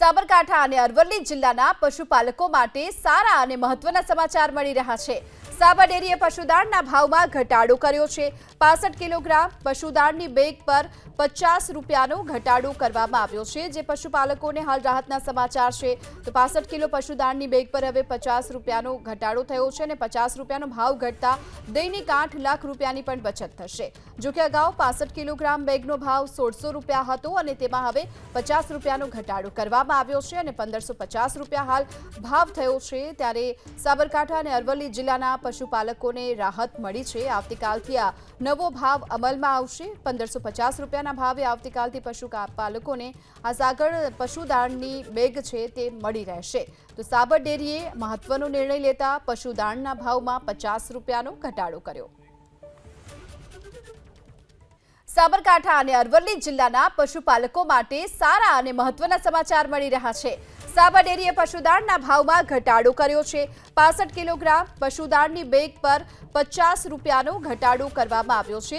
સાબરકાંઠા અને અરવલ્લી જિલ્લાના પશુપાલકો માટે સારા અને મહત્વના સમાચાર મળી રહ્યા છે. સાબર ડેરીએ પશુદાણના ભાવમાં ઘટાડો કર્યો છે. પાસઠ કિલોગ્રામ પશુદાણની બેગ પર પચાસ રૂપિયાનો ઘટાડો કરવામાં આવ્યો છે, જે પશુપાલકોને હાલ રાહતના સમાચાર છે. તો પાસઠ કિલો પશુદાણની બેગ પર હવે પચાસ રૂપિયાનો ઘટાડો થયો છે અને પચાસ રૂપિયાનો ભાવ ઘટતા દૈનિક આઠ લાખ રૂપિયાની પણ બચત થશે. જો કે અગાઉ પાસઠ કિલોગ્રામ બેગનો ભાવ સોળસો રૂપિયા હતો અને તેમાં હવે પચાસ રૂપિયાનો ઘટાડો કરવામાં આવ્યો છે અને પંદરસો પચાસ રૂપિયા હાલ ભાવ થયો છે. ત્યારે સાબરકાંઠા અને અરવલ્લી જિલ્લાના પશુપાલકોને રાહત મળી છે. આવતીકાલથી આ નવો ભાવ અમલમાં આવશે. પંદરસો પચાસ રૂપિયાના ભાવે આવતીકાલથી પશુપાલકોને આ સાગર પશુદાણની બેગ છે તે મળી રહેશે. તો સાબર ડેરીએ મહત્વનો નિર્ણય લેતા પશુદાણના ભાવમાં પચાસ રૂપિયાનો ઘટાડો કર્યો. સાબરકાંઠા અને અરવલ્લી જિલ્લાના પશુપાલકો માટે સારા અને મહત્વના સમાચાર મળી રહ્યા છે. સાબર ડેરીએ પશુદાણના ભાવમાં ઘટાડો કર્યો છે. પાસઠ કિલોગ્રામ પશુદાણની બેગ પર પચાસ રૂપિયાનો ઘટાડો કરવામાં આવ્યો છે.